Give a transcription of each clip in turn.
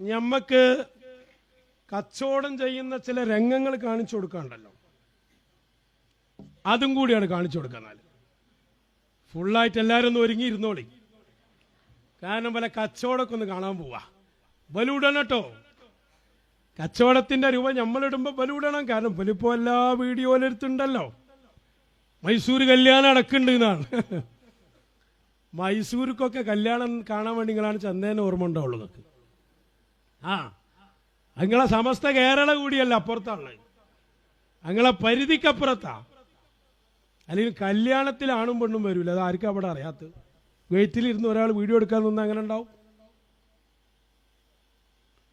ഞമ്മക്ക് കച്ചവടം ചെയ്യുന്ന ചില രംഗങ്ങൾ കാണിച്ചു കൊടുക്കാണ്ടല്ലോ. അതും കൂടിയാണ് കാണിച്ചു കൊടുക്കുന്നത് ഫുള്ളായിട്ട് എല്ലാവരും ഒന്ന് ഒരുങ്ങി ഇരുന്നോളി. കാരണം പല കച്ചവടമൊക്കെ ഒന്ന് കാണാൻ പോവാ. ബലൂടണം കേട്ടോ കച്ചവടത്തിന്റെ രൂപ നമ്മളിടുമ്പോൾ ബലൂടണം. കാരണം ബലിപ്പോ എല്ലാ വീഡിയോയിലെടുത്തുണ്ടല്ലോ മൈസൂർ കല്യാണം അടക്കുന്നുണ്ട് എന്നാണ് മൈസൂർക്കൊക്കെ കല്യാണം കാണാൻ വേണ്ടി നിങ്ങളാണ് ചന്ദേനെ ഓർമ്മ ഉണ്ടാവുള്ളൂ നിങ്ങൾക്ക് ആ. നിങ്ങളെ സമസ്ത കേരള കൂടിയല്ല അപ്പുറത്താണ് നിങ്ങളെ പരിധിക്കപ്പുറത്താ. അല്ലെങ്കിൽ കല്യാണത്തിൽ ആണും പെണ്ണും വരൂല. അത് ആർക്കും അവിടെ അറിയാത്തത്? വെയിറ്റിലിരുന്ന് ഒരാൾ വീഡിയോ എടുക്കാൻ നിന്ന് അങ്ങനെ ഉണ്ടാവും?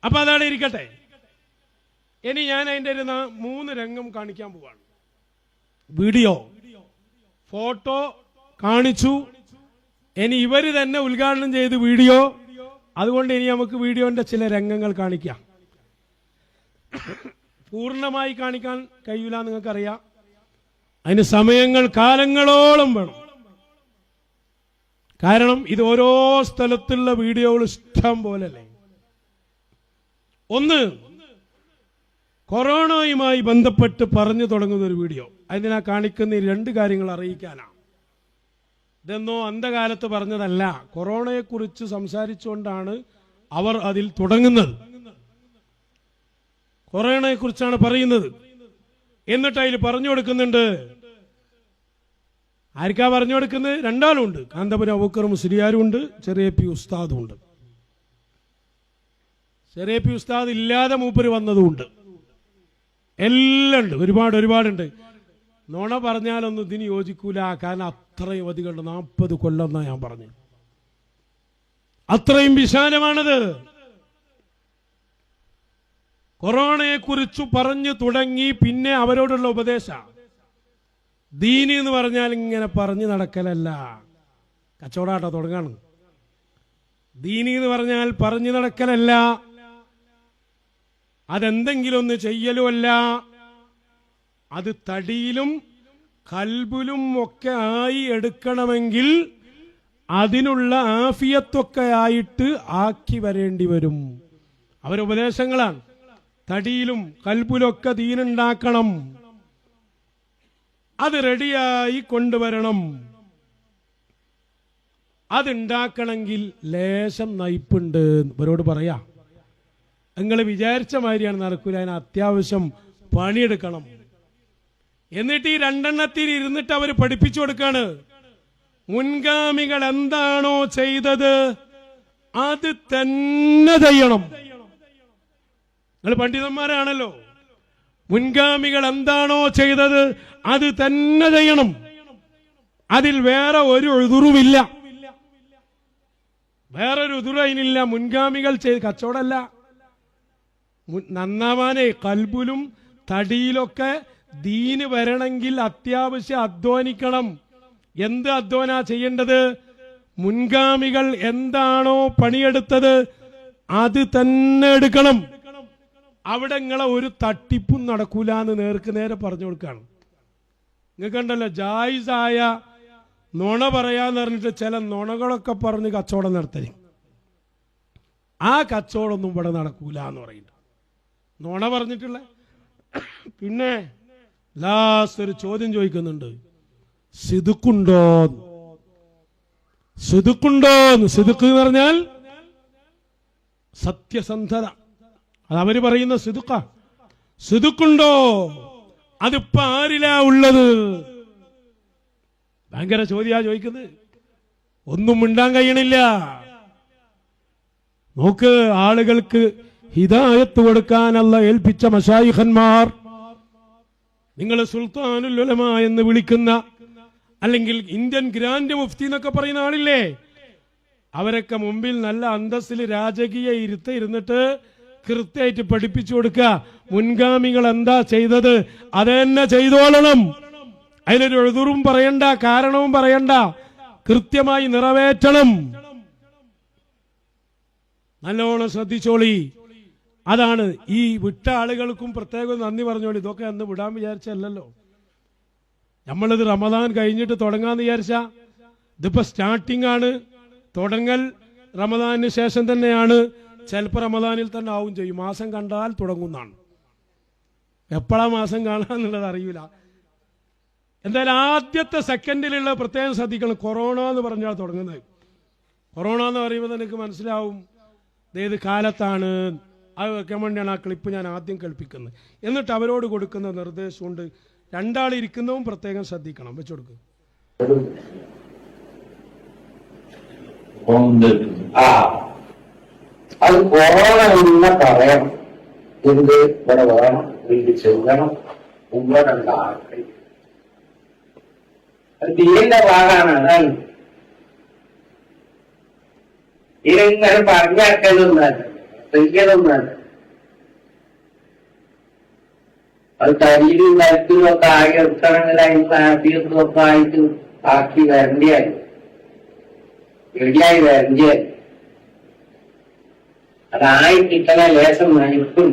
അപ്പൊ അതാണ് ഇരിക്കട്ടെ. ഇനി ഞാൻ അതിന്റെ ഒരു മൂന്ന് രംഗം കാണിക്കാൻ പോവാണ്. വീഡിയോ. ഫോട്ടോ കാണിച്ചു. ഇനി ഇവർ തന്നെ ഉദ്ഘാടനം ചെയ്ത് വീഡിയോ അതുകൊണ്ട് ഇനി നമുക്ക് വീഡിയോന്റെ ചില രംഗങ്ങൾ കാണിക്കാം. പൂർണമായി കാണിക്കാൻ കഴിയില്ല നിങ്ങൾക്കറിയാം. അതിന് സമയങ്ങൾ കാലങ്ങളോളം വേണം. കാരണം ഇത് ഓരോ സ്ഥലത്തുള്ള വീഡിയോകൾ ഇഷ്ടം പോലല്ലേ? ഒന്ന് കൊറോണയുമായി ബന്ധപ്പെട്ട് പറഞ്ഞു തുടങ്ങുന്ന ഒരു വീഡിയോ. അതിനാ കാണിക്കുന്ന രണ്ട് കാര്യങ്ങൾ അറിയിക്കാനാണ്. ഇതെന്നോ അന്ധകാലത്ത് പറഞ്ഞതല്ല. കൊറോണയെക്കുറിച്ച് സംസാരിച്ചുകൊണ്ടാണ് അവർ അതിൽ തുടങ്ങുന്നത്. കൊറോണയെക്കുറിച്ചാണ് പറയുന്നത്. എന്നിട്ട് അതിൽ പറഞ്ഞു കൊടുക്കുന്നുണ്ട്. ആർക്കാ പറഞ്ഞു കൊടുക്കുന്നത്? രണ്ടാളും ഉണ്ട്. കാന്തപുരം അബൂക്കർ മുസ്ലിയാരും ഉണ്ട്. ചെറിയ പി ഉസ്താദും ഉണ്ട്. ചെറിയ പി ഉസ്താദ് ഇല്ലാതെ മൂപ്പര് വന്നതുമുണ്ട് എല്ലാം ഉണ്ട്. ഒരുപാട് ഒരുപാടുണ്ട്. നുണ പറഞ്ഞാലൊന്നും ഇതിന് യോജിക്കൂല. കാരണം അത്രയും അധികം നാൽപ്പത് കൊല്ലം എന്നാ ഞാൻ പറഞ്ഞു. അത്രയും വിശാലമാണത്. കൊറോണയെ കുറിച്ച് പറഞ്ഞു തുടങ്ങി പിന്നെ അവരോടുള്ള ഉപദേശ. ദീനി എന്ന് പറഞ്ഞാൽ ഇങ്ങനെ പറഞ്ഞു നടക്കലല്ല. കച്ചവടാട്ടോ തുടങ്ങാണ്. ദീനി എന്ന് പറഞ്ഞാൽ പറഞ്ഞു നടക്കലല്ല. അതെന്തെങ്കിലും ഒന്ന് ചെയ്യലുമല്ല അത് തടിയിലും കൽബിലും ഒക്കെ ആയി എടുക്കണമെങ്കിൽ അതിനുള്ള ആഫിയത്തൊക്കെ ആയിട്ട് ആക്കി വരേണ്ടി വരും. അവരുപദേശങ്ങളാണ് തടിയിലും കൽബിലൊക്കെ ദീനുണ്ടാക്കണം അത് റെഡിയായി കൊണ്ടുവരണം. അതുണ്ടാക്കണമെങ്കിൽ ലേശം നയിപ്പുണ്ട് ഇവരോട് പറയാ. നിങ്ങൾ വിചാരിച്ച മാതിരിയാണ് നടക്കൂല. അതിന് അത്യാവശ്യം പണിയെടുക്കണം. എന്നിട്ട് ഈ രണ്ടെണ്ണത്തിൽ ഇരുന്നിട്ട് അവർ പഠിപ്പിച്ചു കൊടുക്കാണ്. മുൻഗാമികൾ എന്താണോ ചെയ്തത് അത് തന്നെ ചെയ്യണം. നിങ്ങൾ പണ്ഡിതന്മാരാണല്ലോ. മുൻഗാമികൾ എന്താണോ ചെയ്തത് അത് തന്നെ ചെയ്യണം. അതിൽ വേറെ ഒരു എതിറുമില്ല വേറൊരു എതിർ അതിനില്ല മുൻഗാമികൾ ചെയ്ത് കച്ചവടമല്ല. നന്നാവാനേ കൽബുലും തടിയിലൊക്കെ ദീന് വരണമെങ്കിൽ അത്യാവശ്യം അധ്വാനിക്കണം. എന്ത് അധ്വാന ചെയ്യേണ്ടത്? മുൻഗാമികൾ എന്താണോ പണിയെടുത്തത് അത് തന്നെ എടുക്കണം. അവിടെ നിങ്ങളെ ഒരു തട്ടിപ്പും നടക്കൂല എന്ന് നേർക്ക് നേരെ പറഞ്ഞു കൊടുക്കുകയാണ് നിങ്ങൾക്ക് കണ്ടല്ലോ ജായിസായ നുണ പറയാന്ന് പറഞ്ഞിട്ട് ചില നുണകളൊക്കെ പറഞ്ഞ് കച്ചവടം നടത്തൽ. ആ കച്ചവടമൊന്നും ഇവിടെ നടക്കൂല എന്ന് പറയുന്നുണ്ട്. നുണ പറഞ്ഞിട്ടുള്ള പിന്നെ ലാസ്റ്റ് ഒരു ചോദ്യം ചോദിക്കുന്നുണ്ട്. സിതുക്കുണ്ടോ സിതുക്കുണ്ടോ സിതുക്ക് എന്ന് പറഞ്ഞാൽ സത്യസന്ധത. അത് അവർ പറയുന്ന സിതുക്ക സിതുക്കുണ്ടോ അതിപ്പോ ആരിലാ ഉള്ളത്? ഭയങ്കര ചോദ്യാ ചോദിക്കുന്നത്. ഒന്നും മിണ്ടാൻ കഴിയണില്ല. നോക്ക് ആളുകൾക്ക് ഹിദായത്ത് കൊടുക്കാനല്ല ഏൽപ്പിച്ച മഷായിഖന്മാർ നിങ്ങൾ സുൽത്താനുൽ ഉലമ എന്ന് വിളിക്കുന്ന അല്ലെങ്കിൽ ഇന്ത്യൻ ഗ്രാൻഡ് മുഫ്തി എന്നൊക്കെ പറയുന്ന ആളില്ലേ? അവരൊക്കെ മുമ്പിൽ നല്ല അന്തസ്സിൽ രാജകീയ ഇരുത്ത ഇരുന്നിട്ട് കൃത്യമായിട്ട് പഠിപ്പിച്ചു കൊടുക്കുക. മുൻഗാമികൾ എന്താ ചെയ്തത്? അത് ചെയ്തോളണം. അതിനൊരു എഴുതുറും പറയണ്ട കാരണവും പറയണ്ട. കൃത്യമായി നിറവേറ്റണം. നല്ലോണം ശ്രദ്ധിച്ചോളി. അതാണ് ഈ വിട്ട ആളുകൾക്കും പ്രത്യേകം നന്ദി പറഞ്ഞോളി ഇതൊക്കെ അന്ന് വിടാൻ വിചാരിച്ചല്ലോ നമ്മളിത് റമദാൻ കഴിഞ്ഞിട്ട് തുടങ്ങാന്ന് വിചാരിച്ച ഇതിപ്പോ സ്റ്റാർട്ടിംഗ് ആണ്. തുടങ്ങൽ റമദാനിന് ശേഷം തന്നെയാണ്. ചിലപ്പോൾ റമദാനിൽ തന്നെ ആവും ചെയ്യും. മാസം കണ്ടാൽ തുടങ്ങുന്നതാണ് എപ്പോഴാ മാസം കാണാന്നുള്ളത് അറിയില്ല. എന്തായാലും ആദ്യത്തെ സെക്കൻഡിലുള്ള പ്രത്യേകം ശ്രദ്ധിക്കണം. കൊറോണ എന്ന് പറഞ്ഞാൽ തുടങ്ങുന്നത്. കൊറോണ എന്ന് പറയുമ്പോൾ നിനക്ക് മനസ്സിലാവും. ഏത് കാലത്താണ്. അത് വെക്കാൻ ആ ക്ലിപ്പ് ഞാൻ ആദ്യം കേൾപ്പിക്കുന്നത് എന്നിട്ട് അവരോട് കൊടുക്കുന്ന നിർദ്ദേശമുണ്ട്. രണ്ടാൾ ഇരിക്കുന്നതും പ്രത്യേകം ശ്രദ്ധിക്കണം. വെച്ചു കൊടുക്കുക ആ. അത് കൊറോണ എന്ന് പറയണം. എന്ത്? ഇവിടെ വേണം. ഇത് ചെയ്യണം? ഇവിടെ ആർക്കും. അത് തീരിന്റെ ഭാഗമാണ് അതാണ്. ഇതിങ്ങനെ പറഞ്ഞാക്കലൊന്നല്ല ചെയ്യലൊന്നല്ല അത് കരിയിലും മരത്തിലും ഒക്കെ ആയി എടുക്കണമെങ്കിൽ അതിന് ഹാപ്പിയത്തും ഒക്കെ ആയിട്ട് ആക്കി വരണ്ടിയായി. റെഡിയായി വരണ്ടിയായി. അതായി കിട്ടണ ലേശം നയിക്കും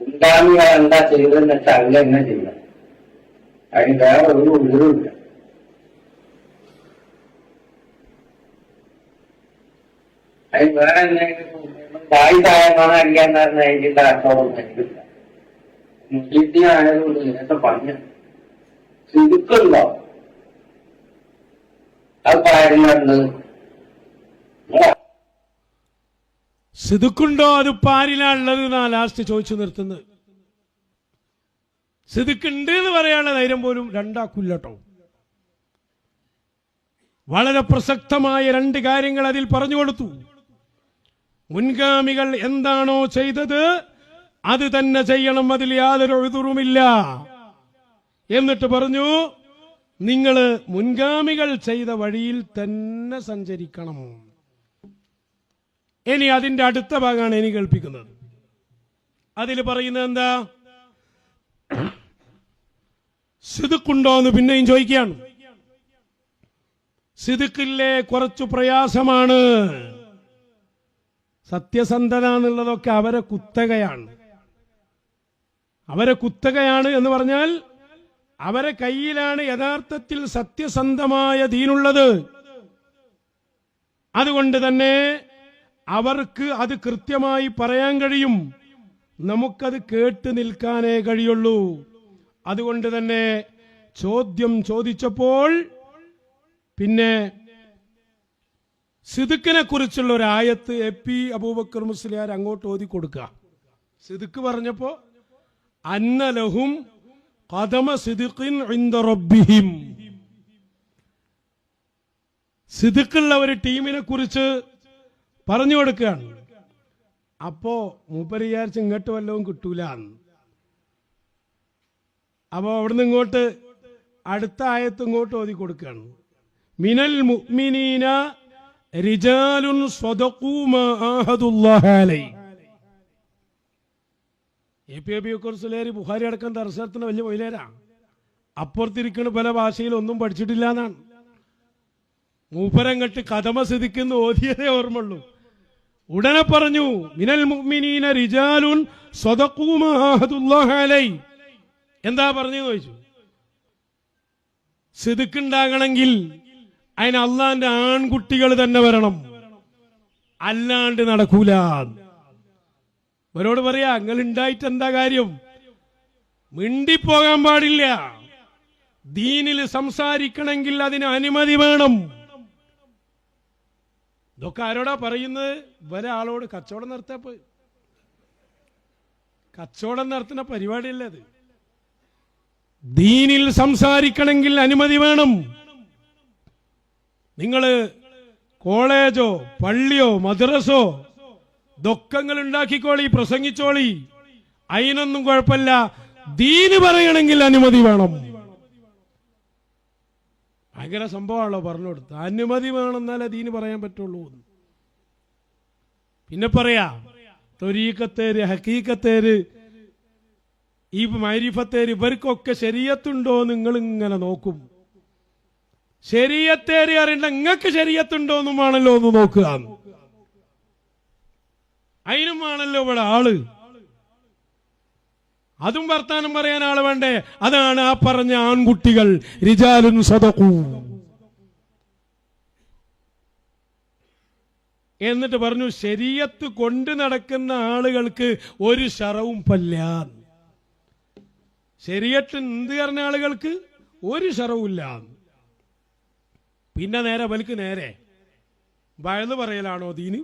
ഉണ്ടാകുക എന്താ ചെയ്തതെന്ന് വെച്ചാൽ അതിൽ തന്നെ ചെയ്യാം അതിന് വേറെ ഒരു ഉയരുമില്ല അതിന് വേറെ എന്തെങ്കിലും വായുതായമാണ് അറിയാൻ കാരണം അതിന്റെ അർത്ഥമൊന്നും എനിക്കില്ല ആയതുകൊണ്ട് ഇങ്ങനത്തെ പറഞ്ഞു. അത് പറയുന്നുണ്ട് സിതുക്കുണ്ടോ അത് പാരിലാണുള്ളത് എന്നാ ലാസ്റ്റ് ചോദിച്ചു നിർത്തുന്നത്. സിതുക്കുണ്ട് എന്ന് പറയാനുള്ള ധൈര്യം പോലും രണ്ടാക്കില്ലട്ടോ. വളരെ പ്രസക്തമായ രണ്ട് കാര്യങ്ങൾ അതിൽ പറഞ്ഞു കൊടുത്തു. മുൻഗാമികൾ എന്താണോ ചെയ്തത് അത് തന്നെ ചെയ്യണം അതിൽ യാതൊരു എഴുതുറുമില്ല എന്നിട്ട് പറഞ്ഞു നിങ്ങൾ മുൻഗാമികൾ ചെയ്ത വഴിയിൽ തന്നെ സഞ്ചരിക്കണം. ഇനി അതിന്റെ അടുത്ത ഭാഗമാണ് ഇനി കേൾപ്പിക്കുന്നത്. അതിൽ പറയുന്നത് എന്താ? സിതുക്കുണ്ടോ എന്ന് പിന്നെയും ചോദിക്കുകയാണ്. സിതുക്കില്ലേ കുറച്ചു പ്രയാസമാണ്. സത്യസന്ധത എന്നുള്ളതൊക്കെ അവരെ കുത്തകയാണ്. അവരെ കുത്തകയാണ് എന്ന് പറഞ്ഞാൽ അവരെ കയ്യിലാണ് യഥാർത്ഥത്തിൽ സത്യസന്ധമായ ദീനുള്ളത്. അതുകൊണ്ട് തന്നെ അവർക്ക് അത് കൃത്യമായി പറയാൻ കഴിയും. നമുക്കത് കേട്ട് നിൽക്കാനേ കഴിയുള്ളൂ. അതുകൊണ്ട് തന്നെ ചോദ്യം ചോദിച്ചപ്പോൾ പിന്നെ സിദുക്കിനെ കുറിച്ചുള്ള ഒരു ആയത്ത് എ പി അബൂബക്കർ മുസ്ലിയാർ അങ്ങോട്ട് ഓതി കൊടുക്കുക. സിദുക്ക് പറഞ്ഞപ്പോ അന്നലഹും കഥമ സിദുക്കിൻ റബ്ബിഹിം. സിദുക്കുള്ള ഒരു ടീമിനെ കുറിച്ച് പറഞ്ഞു കൊടുക്കുകയാണ്. അപ്പോ മൂപ്പര് വിചാരിച്ച് ഇങ്ങോട്ട് വല്ലതും കിട്ടൂല. അപ്പോൾ അവിടുന്ന് ഇങ്ങോട്ട് അടുത്ത ആയത്ത് ഇങ്ങോട്ട് ഓതി കൊടുക്കുകയാണ്. മിനൽ മുഅ്മിനീന എ പി എ കുറിച്ചുലേരി ബുഹാരി അടക്കം ദർശനത്തിന് വലിയ മൊയിലേരാ? അപ്പുറത്തിരിക്കുന്ന പല ഭാഷയിൽ ഒന്നും പഠിച്ചിട്ടില്ല എന്നാണ്. മൂപ്പരങ്ങട്ട് കഥമ സിദിക്കുന്ന ഓതിയതേ ഓർമ്മയുള്ളൂ. ഉടനെ പറഞ്ഞു മിനൽ മുഅ്മിനീന റിജാലുൻ ആഹദുല്ലാഹ എന്താ പറഞ്ഞു ചോദിച്ചു? സിതുക്കുണ്ടാകണമെങ്കിൽ അതിന് അള്ളാന്റെ ആൺകുട്ടികൾ തന്നെ വരണം. അല്ലാണ്ട് നടക്കൂല. ഇവരോട് പറയാ നിങ്ങൾ ഉണ്ടായിട്ട് എന്താ കാര്യം? മിണ്ടിപ്പോകാൻ പാടില്ല. ദീനിൽ സംസാരിക്കണമെങ്കിൽ അതിന് അനുമതി വേണം. ഇതൊക്കെ ആരോടാ പറയുന്നത്? ഒരാളോട് കച്ചവടം നടത്തപ്പോ കച്ചവടം നടത്തുന്ന പരിപാടിയല്ലേ അത്? ദീനിൽ സംസാരിക്കണമെങ്കിൽ അനുമതി വേണം. നിങ്ങൾ കോളേജോ പള്ളിയോ മദ്രസോ ദുഃഖങ്ങൾ ഉണ്ടാക്കിക്കോളി പ്രസംഗിച്ചോളി. അതിനൊന്നും കുഴപ്പമില്ല. ദീന് പറയണമെങ്കിൽ അനുമതി വേണം. ഭയങ്കര സംഭവമാണല്ലോ പറഞ്ഞു കൊടുത്ത് അനുമതി വേണം എന്നാലേ ദീന് പറയാൻ പറ്റുള്ളൂ. പിന്നെ പറയാ തൊരീക്കത്തേര് ഹക്കീക്കത്തേര് ഈ മൈരിഫത്തേര് ഇവർക്കൊക്കെ ശരീരത്തുണ്ടോ നിങ്ങൾ ഇങ്ങനെ നോക്കും. ശരീരത്തേര് അറിയണ്ട നിങ്ങൾക്ക് ശരീരത്തുണ്ടോ എന്നുമാണല്ലോ ഒന്ന് നോക്കുക. അതിനുമാണല്ലോ ഇവിടെ ആൾ. അതും വർത്താനം പറയാൻ ആൾ വേണ്ടേ? അതാണ് ആ പറഞ്ഞ ആൺകുട്ടികൾ. റിജാലുൻ സതക്കൂ എന്നിട്ട് പറഞ്ഞു ശരീരത്ത് കൊണ്ട് നടക്കുന്ന ആളുകൾക്ക് ഒരു ശറവും പല്ല. ശരീരത്തിന് എന്ത് പറഞ്ഞ ആളുകൾക്ക് ഒരു ശറവുമില്ല. പിന്നെ നേരെ വലുക്ക് നേരെ. വഴുത് പറയലാണോ ദീന്?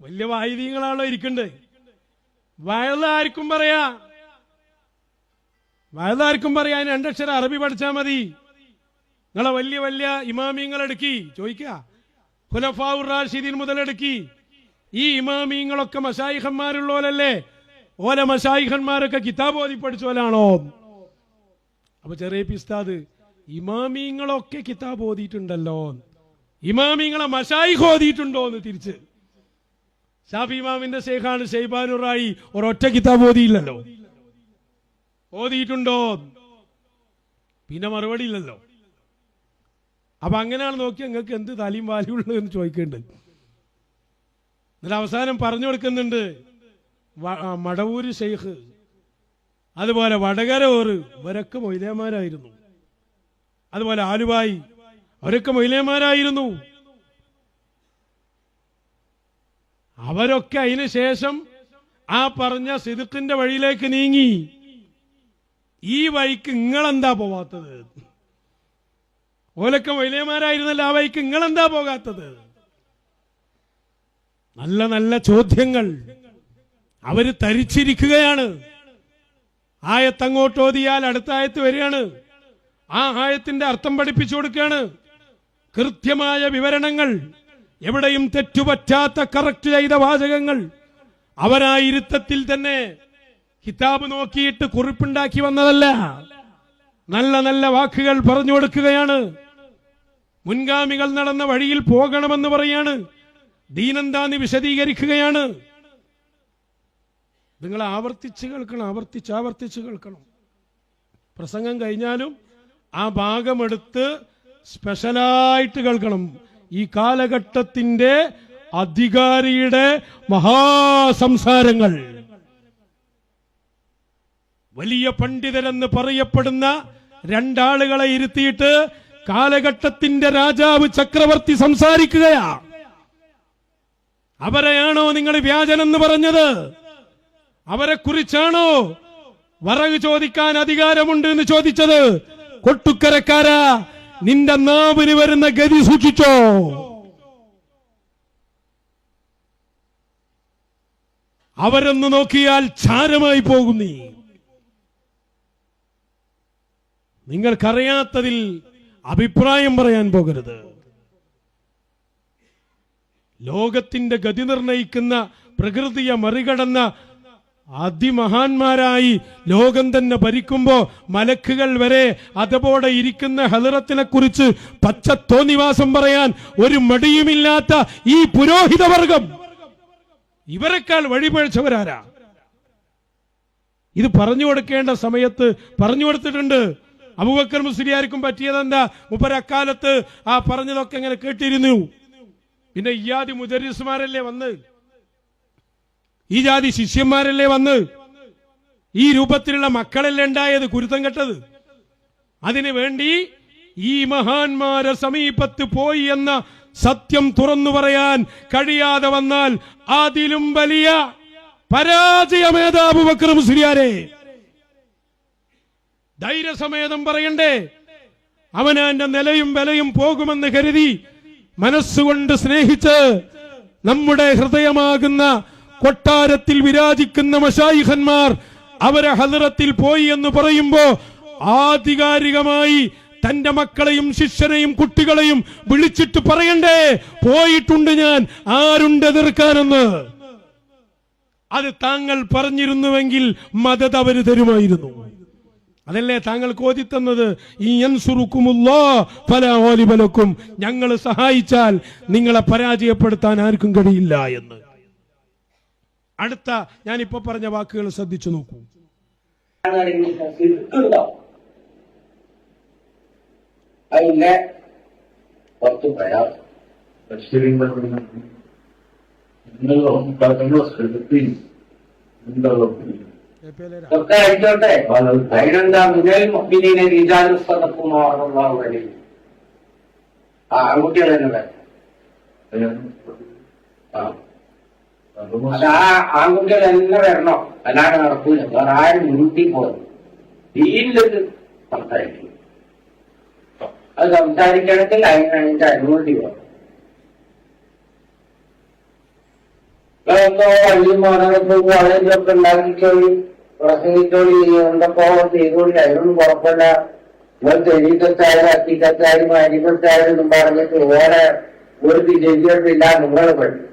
വലിയ വായുദീങ്ങളാണോ ഇരിക്കണ്ടേ? വഴുത് ആർക്കും പറയാ? വഴുത് ആർക്കും പറയാ? അതിന് രണ്ടക്ഷരം അറബി പഠിച്ചാ മതി. നിങ്ങളെ വലിയ വലിയ ഇമാമിങ്ങളെടുക്കി. ചോദിക്കുക ഖുലഫാവുർ റാഷിദീൻ മുതലെടുക്കി. ഈ ഇമാമിങ്ങളൊക്കെ മഷായിഖന്മാരുള്ളോലല്ലേ ഓല മഷായിഖന്മാരൊക്കെ കിതാബ് ഓതി പഠിച്ചോലാണോ അപ്പൊ ചെറിയ പിസ്താദ്. ഇമാമിങ്ങളൊക്കെ കിതാബ് ഓതിയിട്ടുണ്ടല്ലോ ഇമാമിങ്ങളെ മഷായി ഓതിയിട്ടുണ്ടോ എന്ന് തിരിച്ച്. ഷാഫി ഇമാമിന്റെ ശേഖാണ് ഷെയ്ബാനുറായി ഒരൊറ്റ കിതാബ് ഓതിയില്ലല്ലോ. ഓതിയിട്ടുണ്ടോ പിന്നെ മറുപടി ഇല്ലല്ലോ. അപ്പൊ അങ്ങനെയാണ് നോക്കി നിങ്ങൾക്ക് എന്ത് തലയും വാല്യുള്ളൂ എന്ന് ചോദിക്കുന്നുണ്ട് എന്നിട്ട് അവസാനം പറഞ്ഞു കൊടുക്കുന്നുണ്ട് മടവൂര് ഷെയ്ഖ് അതുപോലെ വടകര ഓറ് ഇവരൊക്കെ മൊയിലേമാരായിരുന്നു അതുപോലെ ആലുവായി അവരൊക്കെ മൊയിലേമാരായിരുന്നു അവരൊക്കെ അതിനു ശേഷം ആ പറഞ്ഞ സിദുക്കിന്റെ വഴിയിലേക്ക് നീങ്ങി. ഈ വഴിക്ക് നിങ്ങളെന്താ പോവാത്തത്? ഓലൊക്കെ വലിയമാരായിരുന്നല്ലോ ആ വഴിക്ക് നിങ്ങളെന്താ പോകാത്തത്? നല്ല നല്ല ചോദ്യങ്ങൾ അവർ തരിച്ചിരിക്കുകയാണ്. ആയത്തങ്ങോട്ടോതിയാൽ അടുത്ത ആയത്ത് വരികയാണ്. ആ ആയത്തിന്റെ അർത്ഥം പഠിപ്പിച്ചു കൊടുക്കുകയാണ്. കൃത്യമായ വിവരണങ്ങൾ എവിടെയും തെറ്റുപറ്റാത്ത കറക്റ്റ് ചെയ്ത വാചകങ്ങൾ അവരാ ഇരുത്തത്തിൽ തന്നെ കിതാബ് നോക്കിയിട്ട് കുറിപ്പുണ്ടാക്കി വന്നതല്ല. നല്ല നല്ല വാക്കുകൾ പറഞ്ഞു കൊടുക്കുകയാണ്. മുൻഗാമികൾ നടന്ന വഴിയിൽ പോകണമെന്ന് പറയാണ്. ദീനന്താന്ന് വിശദീകരിക്കുകയാണ്. നിങ്ങൾ ആവർത്തിച്ച് കേൾക്കണം ആവർത്തിച്ച് ആവർത്തിച്ച് കേൾക്കണം. പ്രസംഗം കഴിഞ്ഞാലും ആ ഭാഗമെടുത്ത് സ്പെഷ്യലായിട്ട് കേൾക്കണം. ഈ കാലഘട്ടത്തിന്റെ അധികാരിയുടെ മഹാസംസാരങ്ങൾ. വലിയ പണ്ഡിതരെന്ന് പറയപ്പെടുന്ന രണ്ടാളുകളെ ഇരുത്തിയിട്ട് കാലഘട്ടത്തിന്റെ രാജാവ് ചക്രവർത്തി സംസാരിക്കുകയാ. അവരെയാണോ നിങ്ങൾ വ്യാജനെന്ന് പറഞ്ഞത്? അവരെ കുറിച്ചാണോ വറക് ചോദിക്കാൻ അധികാരമുണ്ട് എന്ന് ചോദിച്ചത്? കൊട്ടുക്കരക്കാരാ നിന്റെ നാവിന് വരുന്ന ഗതി സൂക്ഷിച്ചോ. അവരൊന്ന് നോക്കിയാൽ ചാരമായി പോകും നീ. നിങ്ങൾക്കറിയാത്തതിൽ അഭിപ്രായം പറയാൻ പോകരുത്. ലോകത്തിന്റെ ഗതി നിർണയിക്കുന്ന പ്രകൃതിയെ മറികടന്ന അതിമഹാന്മാരായി ലോകം തന്നെ ഭരിക്കുമ്പോ മലക്കുകൾ വരെ അതപോടെ ഇരിക്കുന്ന ഹലറത്തിനെ കുറിച്ച് പച്ച തോന്നിവാസം പറയാൻ ഒരു മടിയുമില്ലാത്ത ഈ പുരോഹിതവർഗം ഇവരെക്കാൾ വഴിപഴച്ചവരാരാ? ഇത് പറഞ്ഞു കൊടുക്കേണ്ട സമയത്ത് പറഞ്ഞു കൊടുത്തിട്ടുണ്ട്. അബുബക്കർ മുസ്ലിയാർക്കും പറ്റിയതെന്താ? മുപ്പരക്കാലത്ത് ആ പറഞ്ഞതൊക്കെ ഇങ്ങനെ കേട്ടിരുന്നു. പിന്നെ ഇയാദി ജാതി വന്നത്? വന്ന് ഈ ജാതി ശിഷ്യന്മാരല്ലേ വന്ന് ഈ രൂപത്തിലുള്ള മക്കളല്ലേ ഉണ്ടായത് കുരുത്തം കെട്ടത്? അതിനു വേണ്ടി ഈ മഹാന്മാരെ സമീപത്ത് പോയി എന്ന സത്യം തുറന്നു പറയാൻ കഴിയാതെ വന്നാൽ അതിലും വലിയ പരാജയമേതാ അബൂബക്കർ മുസ്ലിയാരെ. ധൈര്യസമേതം പറയണ്ടേ അവനാന്റെ നിലയും വിലയും പോകുമെന്ന് കരുതി മനസ്സുകൊണ്ട് സ്നേഹിച്ച് നമ്മുടെ ഹൃദയമാകുന്ന കൊട്ടാരത്തിൽ വിരാജിക്കുന്ന മഷായിഖന്മാർ അവരെ ഹലറത്തിൽ പോയി എന്ന് പറയുമ്പോ ആധികാരികമായി തന്റെ മക്കളെയും ശിഷ്യനെയും കുട്ടികളെയും വിളിച്ചിട്ട് പറയണ്ടേ? പോയിട്ടുണ്ട് ഞാൻ. ആരുണ്ട് എതിർക്കാനെന്ന്? അത് താങ്കൾ പറഞ്ഞിരുന്നുവെങ്കിൽ മതത അവർ തരുമായിരുന്നു. അതല്ലേ താങ്കൾ കോതിത്തന്നത് ഈ പല ഓലിബലക്കും ഞങ്ങൾ സഹായിച്ചാൽ നിങ്ങളെ പരാജയപ്പെടുത്താൻ ആർക്കും കഴിയില്ല എന്ന്. അടുത്ത ഞാൻ ഇപ്പൊ പറഞ്ഞ വാക്കുകൾ ശ്രദ്ധിച്ചു നോക്കൂ. അതിന്റെ മുതൽ വഴി ആ ആൺകുട്ടികൾ തന്നെ വേണം ആ. അത് ആ ആൺകുട്ടികൾ തന്നെ വരണോ? അല്ലാതെ നടക്കൂല. വേറെ ആരും മുൻകൂട്ടി പോകും വീട്ടിലൊരു സംസാരിക്കും. അത് സംസാരിക്കണമെങ്കിൽ അതിനതിന്റെ അനുമതി വേണം. എന്തോ വഴിയും മാനവർക്ക് കോളേജിലൊക്കെ ഉണ്ടാക്കിക്കോളി പ്രസംഗിച്ചോളി എന്തൊക്കെ ചെയ്തോളി. അതിനൊന്നും കുഴപ്പമില്ല. ഇവർ തെരീക്കത്തായാലും അത്തിക്കത്തായാലും അരിക്കത്തായാലും എന്നും പറഞ്ഞിട്ട് വേറെ ഒരു വിജയിച്ചിട്ടില്ല നിങ്ങൾ പഠിക്കും.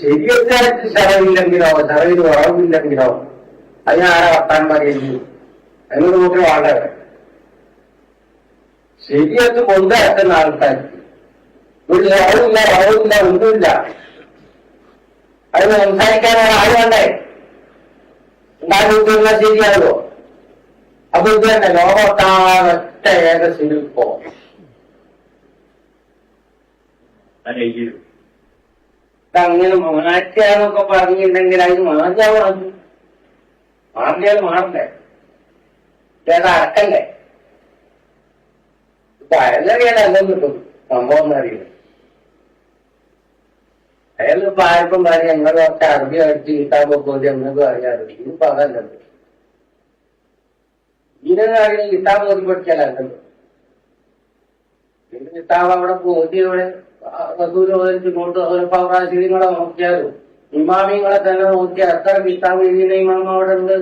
ശരിയൊക്കെ ശറവില്ലെങ്കിലോ ശറവിൽ ഉറവില്ലെങ്കിലോ അതിനാരാ വർത്താൻ പറയുന്നു അതിനോട് നോക്കി വളരെ ശരിയൊക്കെ കൊണ്ടുവരുന്ന ആൾക്കാർക്ക് ഒരു ശറവില്ല ഉറവില്ല ഒന്നുമില്ല. അതിന് സംസാരിക്കാൻ ആര് വേണ്ടേ? ഉണ്ടാകുന്ന ശരിയാകുമോ അപ്പൊ ഇത് തന്നെ ലോകത്താകെ ഏക ശില്പോ. അങ്ങനെ മാറ്റാന്നൊക്കെ പറഞ്ഞിട്ടുണ്ടെങ്കിൽ അത് മാറ്റാ പറഞ്ഞു മാറിയാൽ മാറണ്ടേ? ചേട്ടാ അടക്കണ്ടേ ഇപ്പൊ അയലറിയാൻ എല്ലാം കിട്ടും സംഭവം എന്നറിയില്ല ഇപ്പൊ ആർക്കും പറയും ഞങ്ങൾ കുറച്ച് അറബി അടിച്ച് കിട്ടാൻ പോകുമ്പോൾ എന്നൊക്കെ അറിയാറ് ഇനിയിപ്പോ അതല്ലല്ലോ ഇതിനെ അറിയാൻ കിട്ടാൻ പോയി പഠിച്ചാലല്ലോ പിന്നെ കിട്ടാവ് അവിടെ പോയി അവിടെ റസൂൽ കൊണ്ട് പ്രാവശ്യങ്ങളെ നോക്കിയാലും ഇമാമിങ്ങളെ തന്നെ നോക്കിയാൽ എത്ര കിട്ടാൻ എഴുതിയ ഇമാമ അവിടെ ഉണ്ട്?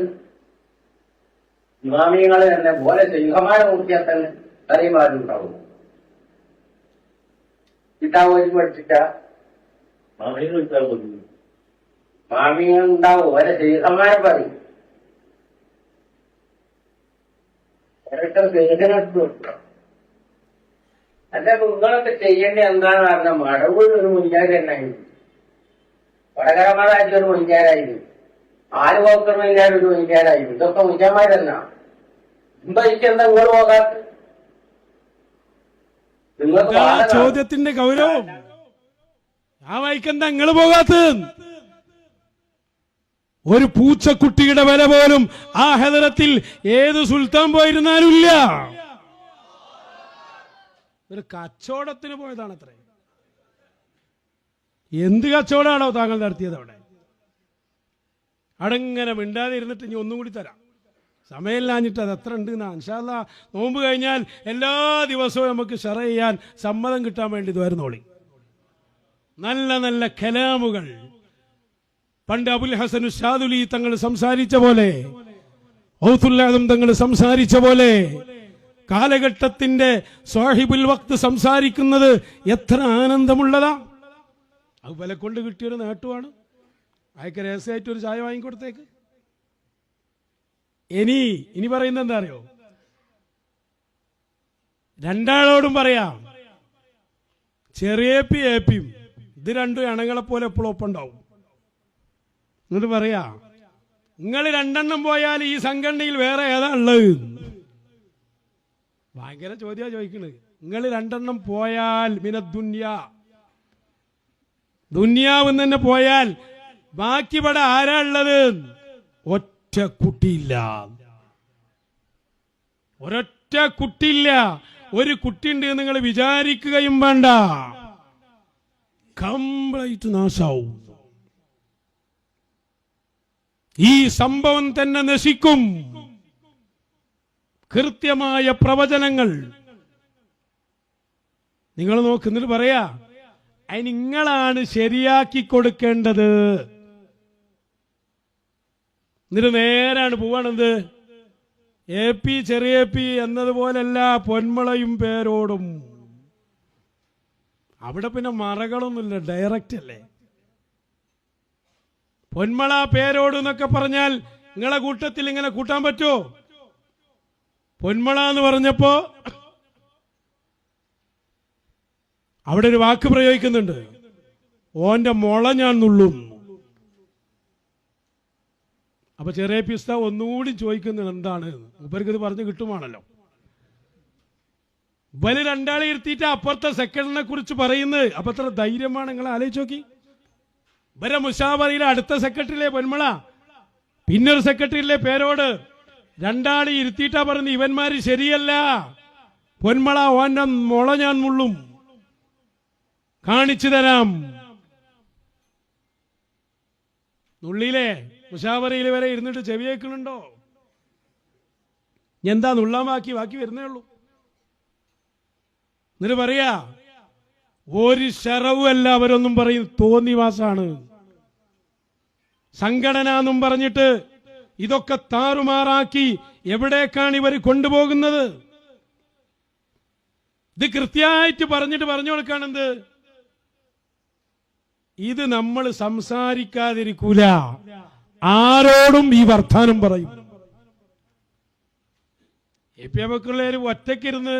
ഇമാമിങ്ങളെ തന്നെ പോലെ സിംഹമാരെ നോക്കിയാൽ തന്നെ അറിയുമാരുണ്ടാവും കിട്ടാൻ ഒരു പഠിച്ചിട്ടാ? മാമികൾ ഉണ്ടാവും. ഓരോ സിംഹമാരെ പറയും. ഓരോരുത്തർ വേദനെടുത്തു അല്ല നിങ്ങളൊക്കെ ചെയ്യേണ്ടത് എന്താണ് പറഞ്ഞാൽ മടവൂർ ഒരു മുൻകാരി തന്നെയായിരുന്നു വടകരമാരായിട്ട് ഒരു മുൻകാരായിരുന്നു ആലുപോക്കർ മുൻകാർ ഒരു മുൻകാരായിരുന്നു ഇതൊക്കെ മുൻകാന്മാരെന്നാ. എന്താ നിങ്ങൾ പോകാത്ത ചോദ്യത്തിന്റെ ഗൗരവം. ആ വൈക്കെന്താ നിങ്ങൾ പോകാത്തത്? ഒരു പൂച്ചക്കുട്ടിയുടെ വില പോലും ആ ഹെദരത്തിൽ ഏത് സുൽത്താൻ പോയിരുന്നാലും ഇല്ല. ഒരു കച്ചവടത്തിന് പോയതാണ് അത്ര എന്ത് കച്ചവടമാണോ താങ്കൾ നടത്തിയത് അവിടെ? അടങ്ങനെ മിണ്ടാതെ ഇരുന്നിട്ട് ഇനി ഒന്നും കൂടി തരാം. സമയമില്ലാഞ്ഞിട്ട് അത് അത്ര ഉണ്ട് എന്നാ ഇൻഷാല്ല നോമ്പ് കഴിഞ്ഞാൽ എല്ലാ ദിവസവും നമുക്ക് ഷെറ ചെയ്യാൻ സമ്മതം കിട്ടാൻ വേണ്ടി ഇത് വരുന്നോളി നല്ല നല്ല കലാമുകൾ. പണ്ട് അബുൽ ഹസൻ ഷാദുലി തങ്ങൾ സംസാരിച്ച പോലെ ഔത്തുല്ലാദം തങ്ങൾ സംസാരിച്ച പോലെ കാലഘട്ടത്തിന്റെ സാഹിബുൽ വക്ത് സംസാരിക്കുന്നത് എത്ര ആനന്ദമുള്ളതാ. അത് വില കൊണ്ട് കിട്ടിയൊരു നേട്ടമാണ് അയക്ക് രഹസ്യമായിട്ട് ഒരു ചായ വാങ്ങിക്കൊടുത്തേക്ക്. ഇനി ഇനി പറയുന്നത് എന്താ അറിയോ? രണ്ടാളോടും പറയാം. ചെറിയേപ്പി ഏപ്പിയും ഇത് രണ്ടും അണകളെ പോലെ എപ്പോഴും ഒപ്പുണ്ടാവും എന്നിട്ട് പറയാ നിങ്ങൾ രണ്ടെണ്ണം പോയാൽ ഈ സംഘടനയിൽ വേറെ ഏതാ ഉള്ളത്? ഭയങ്കര ചോദ്യമാണ് ചോദിക്കുന്നത് നിങ്ങൾ രണ്ടെണ്ണം പോയാൽ മിനദ്ദുന്യ ദുന്യാവ് തന്നെ പോയാൽ ബാക്കി ഇവിടെ ആരാ ഉള്ളത്? ഒറ്റ കുട്ടിയില്ല. ഒരൊറ്റ കുട്ടിയില്ല. ഒരു കുട്ടിയുണ്ട് നിങ്ങൾ വിചാരിക്കുകയും വേണ്ട. കംപ്ലീറ്റ് നാശാവും. ഈ സംഭവം തന്നെ നശിക്കും. കൃത്യമായ പ്രവചനങ്ങൾ. നിങ്ങൾ നോക്കുന്നിട്ട് പറയാ അതിന് നിങ്ങളാണ് ശരിയാക്കി കൊടുക്കേണ്ടത്. എന്നിട്ട് നേരാണ് പോവാണെന്ത്? എ പി ചെറിയ പി എന്നതുപോലല്ല പൊന്മളയും പേരോടും. അവിടെ പിന്നെ മറകളൊന്നുമില്ല ഡയറക്റ്റ് അല്ലേ? പൊന്മള പേരോട് എന്നൊക്കെ പറഞ്ഞാൽ നിങ്ങളെ കൂട്ടത്തിൽ ഇങ്ങനെ കൂട്ടാൻ പറ്റുമോ? പൊന്മള എന്ന് പറഞ്ഞപ്പോ അവിടെ ഒരു വാക്ക് പ്രയോഗിക്കുന്നുണ്ട്. ഓന്റെ മുള ഞാൻ നുള്ളും. അപ്പൊ ചെറിയ പിസ്ത ഒന്നുകൂടി ചോദിക്കുന്നത് എന്താണ്? മൂപ്പർക്ക് ഇത് പറഞ്ഞു കിട്ടുമാണല്ലോ. ഇവർ രണ്ടാളെ ഇരുത്തിയിട്ട് അപ്പുറത്തെ സെക്കൻഡിനെ കുറിച്ച് പറയുന്നത്. അപ്പൊ അത്ര ധൈര്യമാണ് നിങ്ങൾ ആലോചിച്ച് നോക്കി. ഇവരെ മുഷാവറിയിലെ അടുത്ത സെക്രട്ടറിയിലെ പൊന്മള. പിന്നൊരു സെക്രട്ടറിയിലെ പേരോട് രണ്ടാളി ഇരുത്തിയിട്ടാ പറഞ്ഞു ഇവന്മാര് ശരിയല്ല. പൊന്മള ഓന്റെ മുള ഞാൻ മുള്ളും. കാണിച്ചു തരാം. നുള്ളിയിലെ മുഷാവറയിൽ വരെ ഇരുന്നിട്ട് ചെവി എന്താ നുള്ളാൻ ബാക്കി? വരുന്നേ ഉള്ളൂ. എന്നിട്ട് പറയാ ഒരു ശരവുമല്ല അവരൊന്നും പറയും തോന്നിവാസാണ്. സംഘടന എന്നും പറഞ്ഞിട്ട് ഇതൊക്കെ താറുമാറാക്കി എവിടേക്കാണ് ഇവർ കൊണ്ടുപോകുന്നത്? ഇത് കൃത്യമായിട്ട് പറഞ്ഞിട്ട് പറഞ്ഞു കൊടുക്കാണെന്ത് ഇത് നമ്മൾ സംസാരിക്കാതിരിക്കൂല. ആരോടും ഈ വർത്താനം പറയും. എ പി അബക്കുള്ളവർ ഒറ്റയ്ക്കിരുന്ന്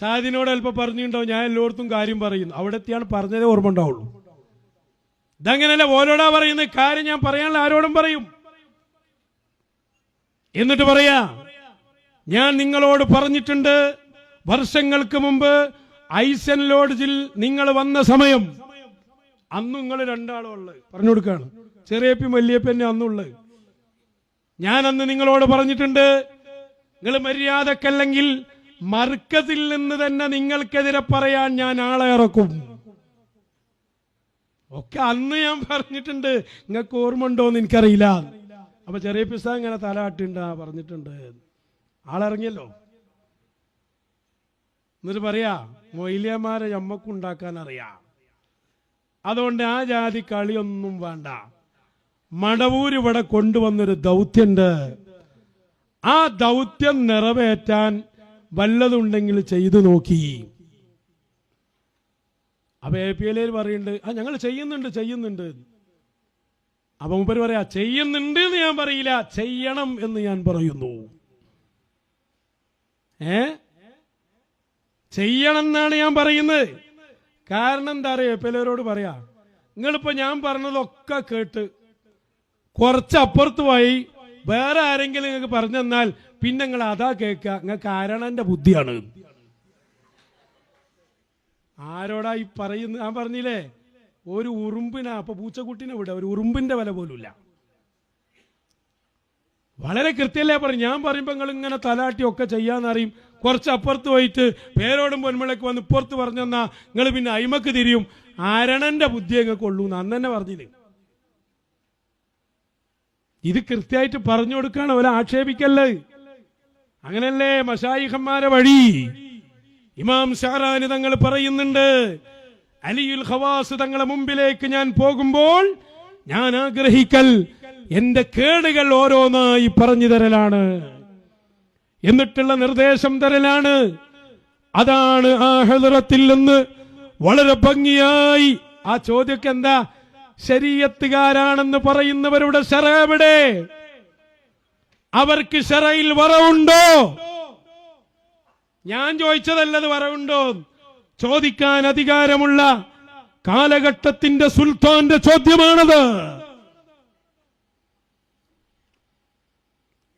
സാദിനോട് അല്പം പറഞ്ഞിട്ടുണ്ടാവും ഞാൻ എല്ലായിടത്തും കാര്യം പറയുന്നു. അവിടെത്തെയാണ് പറഞ്ഞതേ ഓർമ്മ ഉണ്ടാവുള്ളൂ. ഇതങ്ങനല്ല ഓരോടാ പറയുന്നത്? കാര്യം ഞാൻ പറയാനുള്ള ആരോടും പറയും. എന്നിട്ട് പറയാ ഞാൻ നിങ്ങളോട് പറഞ്ഞിട്ടുണ്ട് വർഷങ്ങൾക്ക് മുമ്പ് ഐസൻ ലോഡ്ജിൽ നിങ്ങൾ വന്ന സമയം. അന്ന് നിങ്ങൾ രണ്ടാളും ഉള്ളത് പറഞ്ഞു കൊടുക്കാണ്. ചെറിയപ്പി വലിയപ്പന്നെ അന്നുള്ളത് ഞാൻ അന്ന് നിങ്ങളോട് പറഞ്ഞിട്ടുണ്ട് നിങ്ങൾ മര്യാദക്കല്ലെങ്കിൽ മർക്കത്തിൽ നിന്ന് തന്നെ നിങ്ങൾക്കെതിരെ പറയാൻ ഞാൻ ആളെ ഇറക്കും. ഒക്കെ അന്ന് ഞാൻ പറഞ്ഞിട്ടുണ്ട് നിങ്ങൾക്ക് ഓർമ്മ ഉണ്ടോ എന്ന് എനിക്കറിയില്ല. അപ്പൊ ചെറിയ പിസ ഇങ്ങനെ തല ആ പറഞ്ഞിട്ടുണ്ട്. ആളിറങ്ങിയല്ലോ. എന്നിട്ട് പറയാ മൊയിലിയന്മാരെ ഞമ്മക്കുണ്ടാക്കാൻ അറിയാം. അതുകൊണ്ട് ആ ജാതി കളിയൊന്നും വേണ്ട. മടവൂർ ഇവിടെ കൊണ്ടുവന്നൊരു ദൗത്യണ്ട്. ആ ദൗത്യം നിറവേറ്റാൻ വല്ലതുണ്ടെങ്കിൽ ചെയ്തു നോക്കി. അപ്പൊ എ പി എൽ പറയുന്നുണ്ട് ആ ഞങ്ങൾ ചെയ്യുന്നുണ്ട് ചെയ്യുന്നുണ്ട്. അപ്പൊ മുമ്പര് പറയാ ചെയ്യുന്നുണ്ട് എന്ന് ഞാൻ പറയില്ല ചെയ്യണം എന്ന് ഞാൻ പറയുന്നു. ഏ? ചെയ്യണം എന്നാണ് ഞാൻ പറയുന്നത്. കാരണം എന്താ അറിയോ? പിള്ളേരോട് പറയാ നിങ്ങളിപ്പോ ഞാൻ പറഞ്ഞതൊക്കെ കേട്ട് കുറച്ച് അപ്പുറത്ത് പോയി വേറെ ആരെങ്കിലും നിങ്ങൾക്ക് പറഞ്ഞു തന്നാൽ പിന്നെ നിങ്ങൾ അതാ കേൾക്കുക. നിങ്ങൾക്ക് ആരണന്റെ ബുദ്ധിയാണ്. ആരോടാ ഈ പറയുന്നത് ഞാൻ പറഞ്ഞില്ലേ? ഒരു ഉറുമ്പിനാ അപ്പൊ പൂച്ചക്കുട്ടിനെ വിട. ഒരു ഉറുമ്പിന്റെ വില പോലുമില്ല. വളരെ കൃത്യല്ലേ പറയും ഞാൻ പറയുമ്പോൾ നിങ്ങൾ ഇങ്ങനെ തലാട്ടി ഒക്കെ ചെയ്യാന്നറിയും. കുറച്ച് അപ്പുറത്ത് പോയിട്ട് പേരോടും പൊന്മളയ്ക്ക് വന്ന് ഇപ്പുറത്ത് പറഞ്ഞെന്നാ നിങ്ങൾ പിന്നെ അയിമക്ക് തിരിയും. ആരണന്റെ ബുദ്ധി നിങ്ങൾക്ക് ഉള്ളൂ എന്ന് അന്ന് തന്നെ പറഞ്ഞില്ലേ. ഇത് കൃത്യമായിട്ട് പറഞ്ഞു കൊടുക്കാണ് അവരെ ആക്ഷേപിക്കല്ലേ അങ്ങനല്ലേ മഷായിഹന്മാരെ വഴി? ഇമാം ഷാറാനി തങ്ങൾ പറയുന്നുണ്ട് അലിയുൽ ഖവാസ് തങ്ങളെ മുമ്പിലേക്ക് ഞാൻ പോകുമ്പോൾ ഞാൻ ആഗ്രഹിക്കൽ എന്റെ കേടുകൾ ഓരോന്നായി പറഞ്ഞു തരലാണ്. എന്നിട്ടുള്ള നിർദ്ദേശം തരലാണ്. അതാണ് ആ ഹെദറത്തിൽ നിന്ന് വളരെ ഭംഗിയായി ആ ചോദ്യമൊക്കെ എന്താ? ശരീയത്തുകാരാണെന്ന് പറയുന്നവരുടെ ശറ എവിടെ? അവർക്ക് ശറയിൽ വറവുണ്ടോ? ഞാൻ ചോദിച്ചതല്ലത് വറവുണ്ടോ? ചോദിക്കാൻ അധികാരമുള്ള കാലഘട്ടത്തിന്റെ സുൽത്താന്റെ ചോദ്യമാണത്.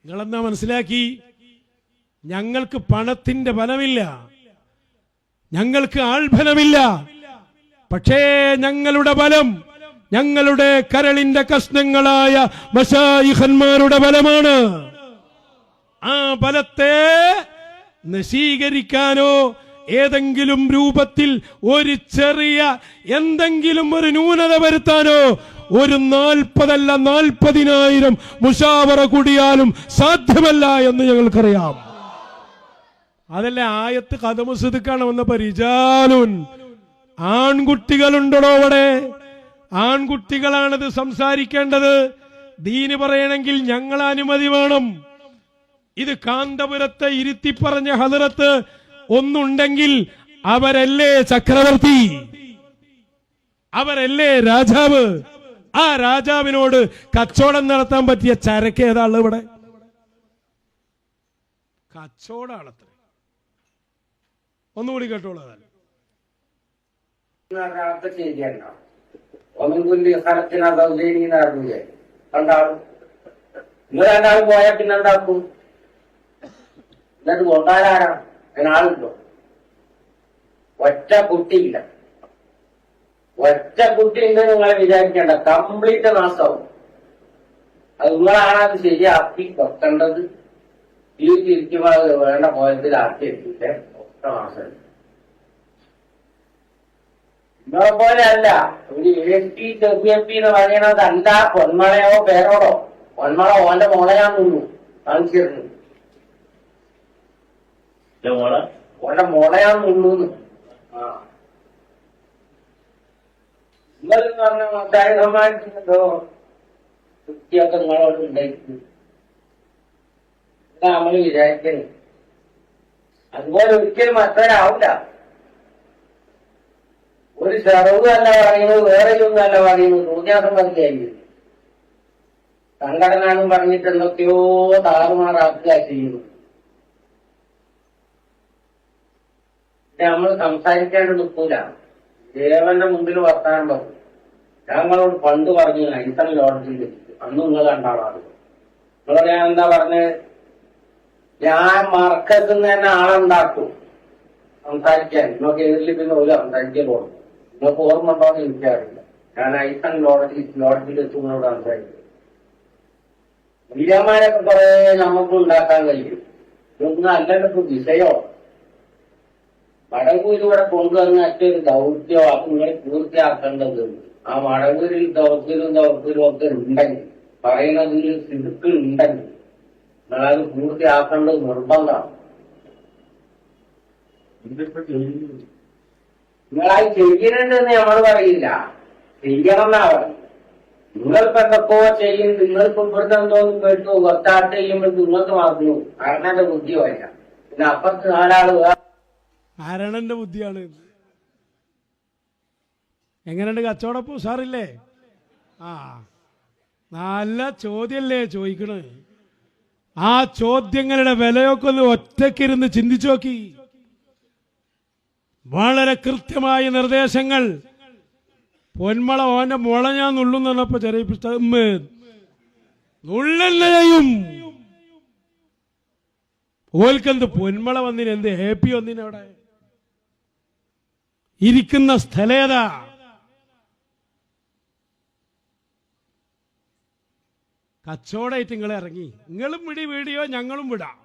നിങ്ങളെന്നാ മനസ്സിലാക്കി? ഞങ്ങൾക്ക് പണത്തിന്റെ ബലമില്ല ഞങ്ങൾക്ക് ആൾഫലമില്ല. പക്ഷേ ഞങ്ങളുടെ ബലം ഞങ്ങളുടെ കരളിന്റെ കഷ്ണങ്ങളായ മഷായിഹന്മാരുടെ ബലമാണ് ആ ബലത്തെ നശീകരിക്കാനോ ഏതെങ്കിലും രൂപത്തിൽ ഒരു ചെറിയ എന്തെങ്കിലും ഒരു ന്യൂനത വരുത്താനോ ഒരു നാൽപ്പതല്ല നാൽപ്പതിനായിരം മുഷാവറ കൂടിയാലും സാധ്യമല്ല എന്ന് ഞങ്ങൾക്കറിയാം. അതല്ലേ ആയത്ത് കഥമുസുതുക്കാണ് വന്ന പരിചാലുൻ ആൺകുട്ടികളുണ്ടോ അവിടെ? ആൺകുട്ടികളാണത് സംസാരിക്കേണ്ടത്. ദീന് പറയണമെങ്കിൽ ഞങ്ങൾ അനുമതി വേണം. ഇത് കാന്തപുരത്തെ ഇരുത്തി പറഞ്ഞ ഹലറത്ത് ഒന്നുണ്ടെങ്കിൽ അവരല്ലേ ചക്രവർത്തി? അവരല്ലേ രാജാവ്? ആ രാജാവിനോട് കച്ചവടം നടത്താൻ പറ്റിയ ചരക്ക് ഏതാ ഉള്ളത് ഇവിടെ? കച്ചവടമാണത്ര ഒന്നുകൂടി കേട്ടോളൂ രണ്ടാളും. നിങ്ങൾ രണ്ടാളും പോയാൽ പിന്നെ എന്നിട്ട് കൊണ്ടാരാണ് അതിനാളുണ്ടോ ഒറ്റ കുട്ടിയില്ല. ഒറ്റ കുട്ടിയുണ്ട് നിങ്ങളെ വിചാരിക്കേണ്ട. കംപ്ലീറ്റ് നാശമാവും അത് നിങ്ങളാണ് അത് ശരിയാക്കി വെക്കേണ്ടത് ഈ തിരിക്കുമ്പോൾ അത് വേണ്ട പോയതിലാക്കി എത്തിക്കാൻ ഒറ്റ മാസം നിങ്ങളെ പോലെ അല്ല. ഒരു A P W M P എന്ന് പറയുന്നത് അല്ല. പൊന്മളയോ പേരോടോ. പൊന്മള ഓന്റെ മോളയാണെന്നു കാണിച്ചിരുന്നു. മോളെ? ഓന്റെ മോളയാൻ ഇന്നലെ പറഞ്ഞ മത്തായ സമ്മാനിച്ചിട്ടുണ്ടോ വൃത്തിയൊക്കെ നിങ്ങളോട് ഉണ്ടായിരുന്നു. നമ്മൾ നമ്മൾ വിചാരിക്കുന്നത് അതുപോലെ ഒരിക്കലും മറ്റൊരാവില്ല ഒരു ചെറവ് അല്ല പറയുന്നത് വേറെ ഒന്നല്ല പറയുന്നത് സൂര്യാസം പറഞ്ഞു സംഘടന എന്ന് പറഞ്ഞിട്ട് എന്തൊക്കെയോ താറുമാറാക്കുക ചെയ്യുന്നു നമ്മൾ സംസാരിക്കാണ്ട് നിൽക്കൂല ദേവന്റെ മുമ്പിൽ വർത്താനം പറഞ്ഞു ഞങ്ങളോട് പണ്ട് പറഞ്ഞു ഐസൺ ലോഡ്ജിൽ അന്ന് നിങ്ങൾ കണ്ടാളാണ് നിങ്ങളോട് ഞാൻ എന്താ പറഞ്ഞത് ഞാൻ മറക്കത്തിൽ നിന്ന് തന്നെ ആളുണ്ടാക്കും സംസാരിക്കാൻ. നിങ്ങൾക്ക് എതിരിൽ പിന്നെ ഒരു സംസാരിക്കാൻ പോകും നിങ്ങൾക്ക് ഓർമ്മ ഉണ്ടോ എന്ന് എനിക്കറിയില്ല. ഞാൻ ഐസൺ ലോഡ്ജിൽ ലോഡ്ജിൽ നിങ്ങളോട് സംസാരിക്കും. വീരന്മാരൊക്കെ കുറെ നമുക്ക് ഉണ്ടാക്കാൻ കഴിയും. ഇതൊന്നും അല്ലല്ലോ വിഷയോ വടകൂരിവിടെ കൊണ്ടുവന്ന മറ്റൊരു ദൗത്യം നിങ്ങൾ പൂർത്തിയാക്കേണ്ടതുണ്ട്. ആ വടകൂരിൽ ദൗത്യവും ദൗത്യവും ഒക്കെ ഉണ്ടെങ്കിൽ പറയുന്നതിൽ സിടുക്കൾ ഉണ്ടെങ്കിൽ നിങ്ങളത് പൂർത്തിയാക്കേണ്ടത് നിർബന്ധമാണ്. നിങ്ങളത് ചെയ്യണ്ടെന്ന് നമ്മൾ പറയില്ല. ചെയ്യണമെന്നാ പറയും നിങ്ങളിപ്പോ എന്തൊക്കെയോ ചെയ്യും നിങ്ങളിപ്പോ ഇവിടുന്ന് എന്തോന്നും കേട്ടു ഒത്താട്ട് ചെയ്യുമ്പോൾ നിങ്ങൾക്ക് മറന്നു കാരണം ബുദ്ധി വരില്ല പിന്നെ അപ്പുറത്ത് നാലാൾ ആരണന്റെ ബുദ്ധിയാണ്. എങ്ങനെയുണ്ട് കച്ചവടപ്പൂ? സാറില്ലേ? ആ നല്ല ചോദ്യല്ലേ ചോദിക്കണ്. ആ ചോദ്യങ്ങളുടെ വിലയൊക്കെ ഒന്ന് ഒറ്റക്കിരുന്ന് ചിന്തിച്ചു നോക്കി. വളരെ കൃത്യമായ നിർദ്ദേശങ്ങൾ. പൊന്മള ഓന്റെ മുള ഞാൻ നുള്ളും പറഞ്ഞപ്പോ ചെറിയ നുള്ളല്ലയും ഓൽക്കെന്ത് പൊന്മള വന്നിന് എന്ത് ഹാപ്പി വന്നിന് അവിടെ? ഇരിക്കുന്ന സ്ഥലേത കച്ചവടമായിട്ട് നിങ്ങൾ ഇറങ്ങി. നിങ്ങളും വിടി വീഡിയോ ഞങ്ങളും വിടാം.